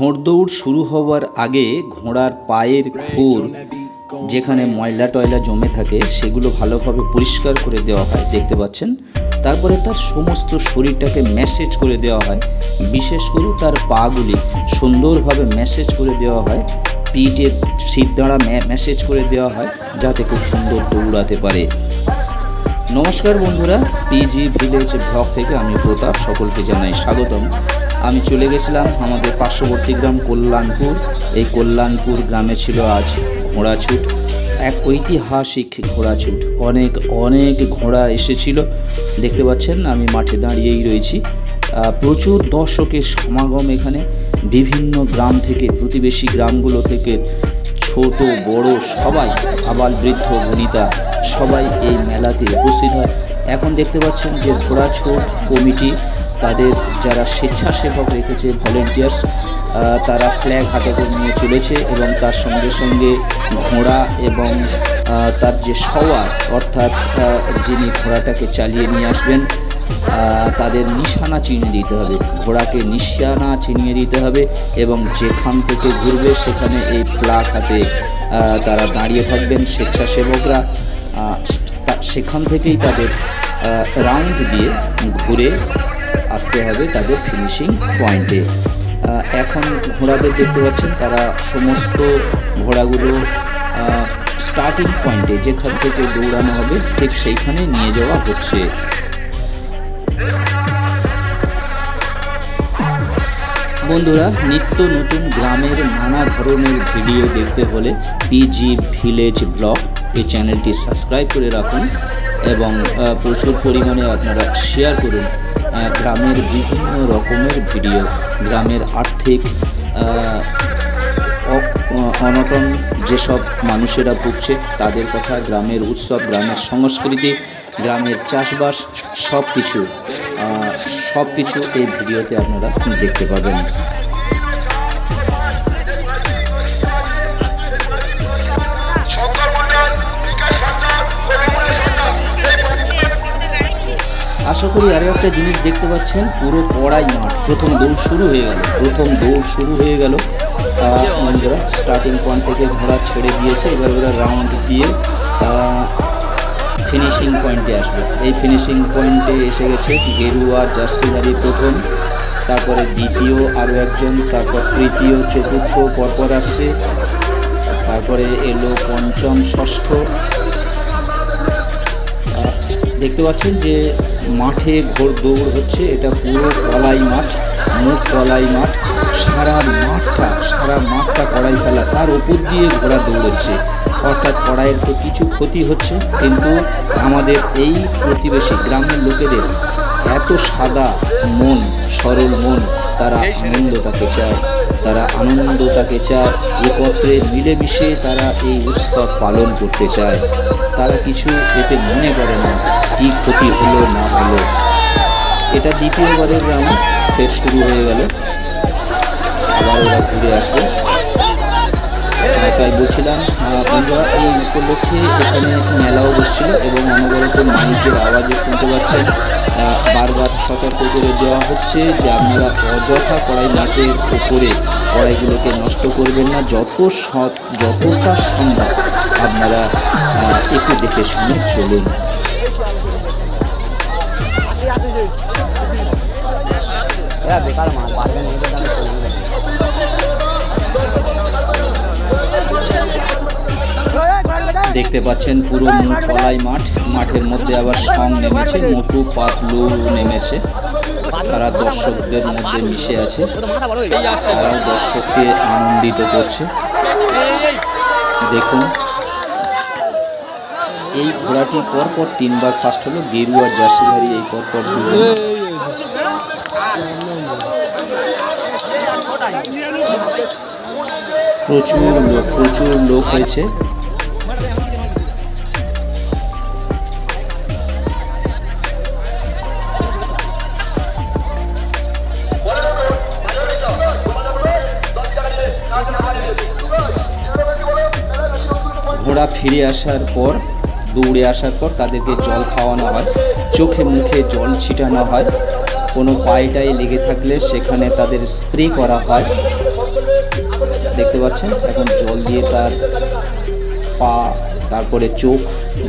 ঘোড়দৌড় শুরু হওয়ার আগে ঘোড়ার পায়ের খুর যেখানে ময়লা টয়লা জমে থাকে, সেগুলো ভালোভাবে পরিষ্কার করে দেওয়া হয়, দেখতে পাচ্ছেন? তারপরে তার সমস্ত শরীরটাকে ম্যাসেজ করে দেওয়া হয়। বিশেষ করে তার পাগুলি সুন্দরভাবে ম্যাসেজ করে দেওয়া হয় পিঠের সিদ্ধাড়া ম্যাসেজ করে দেওয়া হয়, যাতে খুব সুন্দর দৌড়াতে পারে। নমস্কার বন্ধুরা, পিজি ভিলেজ ব্লগ থেকে আমি প্রতাপ, সকলকে জানাই স্বাগতম। আমি চলে গেছিলাম আমাদের পার্শ্ববর্তী গ্রাম কল্যাণপুর। এই কল্যাণপুর গ্রামে ছিল আজ ঘোড়াছুট, এক ঐতিহাসিক ঘোড়াছুট। অনেক অনেক ঘোড়া এসেছিল। দেখতে পাচ্ছেন, আমি মাঠে দাঁড়িয়েই রয়েছি। প্রচুর দর্শকের সমাগম এখানে। বিভিন্ন গ্রাম থেকে, প্রতিবেশী গ্রামগুলো থেকে, ছোট, বড় সবাই আবার বৃদ্ধ, বনিতা, সবাই এই মেলাতে উপস্থিত হয়। এখন দেখতে পাচ্ছেন যে ঘোড়াছুট কমিটি তাদের যারা স্বেচ্ছাসেবক রেখেছে ভলেন্টিয়ার্স তারা ফ্ল্যাগ হাতে করে নিয়ে চলেছে এবং তার সঙ্গে সঙ্গে ঘোড়া এবং তার যে সওয়ার, অর্থাৎ যিনি ঘোড়াটাকে চালিয়ে নিয়ে আসবেন তাদের নিশানা চিনিয়ে দিতে হবে। ঘোড়াকে নিশানা চিনিয়ে দিতে হবে এবং যেখান থেকে ঘুরবে, সেখানে এই ফ্ল্যাগ হাতে তারা দাঁড়িয়ে থাকবেন স্বেচ্ছাসেবকরা। সেখান থেকেই তাদের রাউন্ড দিয়ে ঘুরে আসতে হবে তাদের ফিনিশিং পয়েন্টে এখন ঘোড়াদের দেখতে পাচ্ছেন তারা সমস্ত ঘোড়াগুলো স্টার্টিং পয়েন্টে যেখান থেকে দৌড়ানো হবে ঠিক সেইখানে নিয়ে যাওয়া হচ্ছে। বন্ধুরা, নিত্য নতুন গ্রামের নানা ধরনের ভিডিও দেখতে হলে পিজি ভিলেজ ব্লগ এই চ্যানেলটি সাবস্ক্রাইব করে রাখুন এবং প্রচুর পরিমাণে আপনারা শেয়ার করুন। গ্রামের বিভিন্ন রকমের ভিডিও, গ্রামের আর্থিক অনটন যেসব মানুষেরা ভুগছে, তাদের কথা গ্রামের উৎসব, গ্রামের সংস্কৃতি, গ্রামের চাষবাস সব কিছু সব কিছু এই ভিডিওতে আপনারা দেখতে পাবেন। আশা করি আরও একটা জিনিস দেখতে পাচ্ছেন, পুরো পড়াই মাঠ। প্রথম দৌড় শুরু হয়ে গেল, প্রথম দৌড় শুরু হয়ে গেল। বন্ধুরা স্টার্টিং পয়েন্ট থেকে ঘোড়া ছেড়ে দিয়েছে, এবার ওরা রাউন্ড দিয়ে তারা ফিনিশিং পয়েন্টে আসবে। এই ফিনিশিং পয়েন্টে এসে গেছে গেরুয়া, জার্সিধারী প্রথম, তারপরে দ্বিতীয় আরও একজন, তারপর তৃতীয়, চতুর্থ, পরপর আসছে, তারপরে এলো পঞ্চম, ষষ্ঠ দেখতে পাচ্ছেন যে মাঠে ঘোর দৌড় হচ্ছে, এটা পুরো কলাই মাঠ মুখ কলাই মাঠ, সারা মাঠটা সারা মাঠটা কড়াই ফেলা, তার উপর দিয়ে ঘোড়া দৌড়চ্ছে। অর্থাৎ কড়াইয়ের তো কিছু ক্ষতি হচ্ছে, কিন্তু আমাদের এই প্রতিবেশী গ্রামের লোকেদের এত সাদা মন, সরল মন তারা আনন্দটাকে চায় তারা আনন্দটাকে চায় একত্রে মিলেমিশে তারা এই উৎসব পালন করতে চায়। তারা কিছু এতে মনে করে না কি ক্ষতি হলো না হলো। এটা দ্বিতীয়বারের রাউন্ড ফের শুরু হয়ে গেল। আবার ওরা ঘুরে আসবে। তাই বলছিলাম বন্ধুরা, এই উপলক্ষে এখানে মেলাও বসছিল এবং অনবরত মাইকের আওয়াজও শুনতে পাচ্ছেন। বারবার সতর্ক করে দেওয়া হচ্ছে যে আপনারা অযথা কড়াই মাঠের উপরে কড়াইগুলোকে নষ্ট করবেন না। যত সৎ, যতটা সম্ভব আপনারা একটু দেখে শুনে চলুন। বেকার মাল পারবে দেখতে পাচ্ছেন পুরো কলাই মাঠ। মাঠের মধ্যে আবার সং নেমেছে, মোটু পাতলু নেমেছে। তারা দর্শকদের মধ্যে মিশে আছে। তারাও দর্শককে আনন্দিত করছে। দেখুন। এই ঘোড়াটি পরপর তিনবার ফার্স্ট হলো, গেরুয়া, জার্সিধারী, এই পরপর প্রচুর লোক প্রচুর লোক হয়েছে। ঘোড়া ফিরে আসার পর, দৌড়ে আসার পর তাদেরকে জল খাওয়ানো হয়। চোখে মুখে জল ছিটানো হয়। কোনো পায়েটায় লেগে থাকলে সেখানে তাদের স্প্রে করা হয়। দেখতে পাচ্ছেন? এখন জল দিয়ে তার পা, তারপরে চোখ,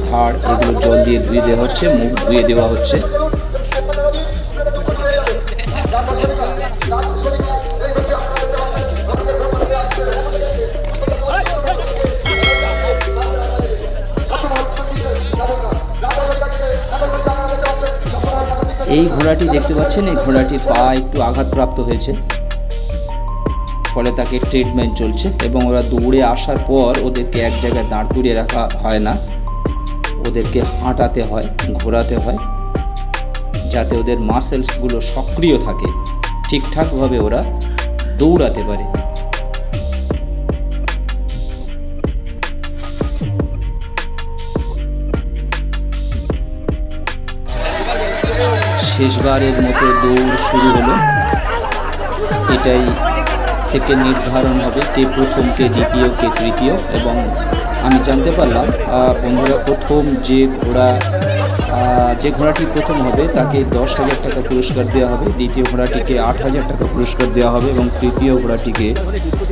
ঘাড়, এগুলো জল দিয়ে ধুয়ে দেওয়া হচ্ছে, মুখ ধুয়ে দেওয়া হচ্ছে। এই ঘোড়াটি দেখতে পাচ্ছেন, এই ঘোড়াটির পা একটু আঘাতপ্রাপ্ত হয়েছে। ফলে তাকে ট্রিটমেন্ট চলছে এবং ওরা দৌড়ে আসার পর ওদেরকে এক জায়গায় দাঁড় করিয়ে রাখা হয় না। ওদেরকে হাঁটাতে হয়, ঘোরাতে হয়, যাতে ওদের মাসেলসগুলো সক্রিয় থাকে। ঠিকঠাকভাবে ওরা দৌড়াতে পারে। শেষবারের মতো দৌড় শুরু হলো। এটাই থেকে নির্ধারণ হবে কে প্রথম, কে দ্বিতীয়, কে তৃতীয় এবং আমি জানতে পারলাম বন্ধুরা, প্রথম যে ঘোড়া যে ঘোড়াটি প্রথম হবে তাকে দশ হাজার টাকা পুরস্কার দেওয়া হবে, দ্বিতীয় ঘোড়াটিকে আট হাজার টাকা পুরস্কার দেওয়া হবে এবং তৃতীয় ঘোড়াটিকে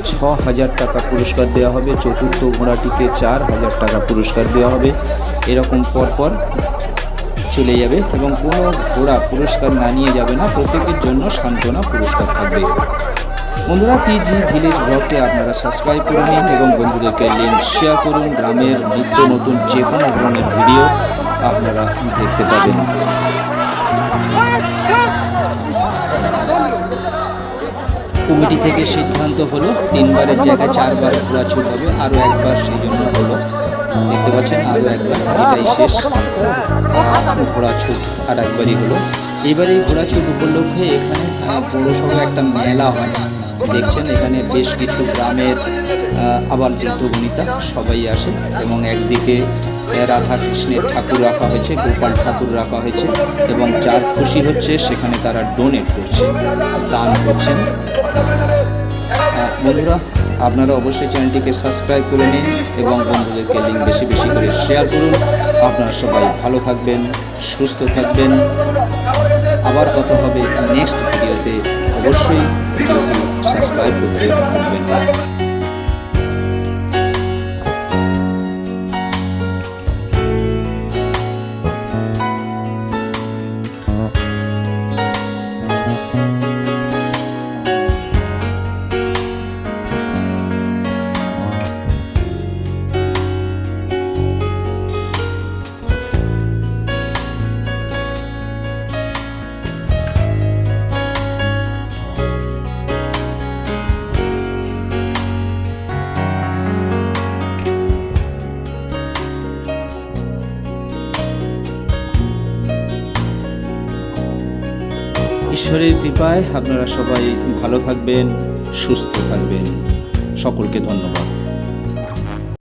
ছ হাজার টাকা পুরস্কার দেওয়া হবে, চতুর্থ ঘোড়াটিকে চার হাজার টাকা পুরস্কার দেওয়া হবে, এরকম পরপর চলে যাবে এবং কোনো ঘোড়া পুরস্কার না নিয়ে যাবে না, প্রত্যেকের জন্য সান্ত্বনা পুরস্কার থাকবে। বন্ধুরা পিজি ভিলেজ ব্লগকে আপনারা সাবস্ক্রাইব করে নিন এবং বন্ধুদেরকে লিঙ্ক শেয়ার করুন। গ্রামের নিত্য নতুন যে কোনো ধরনের ভিডিও আপনারা দেখতে পাবেন। কমিটি থেকে সিদ্ধান্ত হলো, তিনবারের জায়গায় চারবার ঘোড়া ছুট হবে, আরও একবার সেই জন্য হলো। দেখতে পাচ্ছেন আরও একবার এটাই শেষ। ঘোড়া ছুট আর একবারই হলো। এবারে ঘোড়া ছুট উপলক্ষে এখানে আহ, পৌরসভায় একটা মেলা হয়। দেখছেন এখানে বেশ কিছু গ্রামের আবার বৃদ্ধ বনিতা সবাই আসে এবং একদিকে রাধা কৃষ্ণের ঠাকুর রাখা হয়েছে গোপাল ঠাকুর রাখা হয়েছে এবং যার খুশি হচ্ছে সেখানে তারা ডোনেট করছে দান করছেন। বন্ধুরা, আপনারা অবশ্যই চ্যানেলটিকে সাবস্ক্রাইব করে নিন এবং বন্ধুদেরকে লিঙ্ক বেশি বেশি করে শেয়ার করুন। আপনারা সবাই ভালো থাকবেন, সুস্থ থাকবেন। আবার কথা হবে নেক্সট ভিডিওতে অবশ্যই ভিডিওটি সাবস্ক্রাইব করতে ভুলবেন না। ঈশ্বরের কৃপায় আপনারা সবাই ভালো থাকবেন সুস্থ থাকবেন। সকলকে ধন্যবাদ।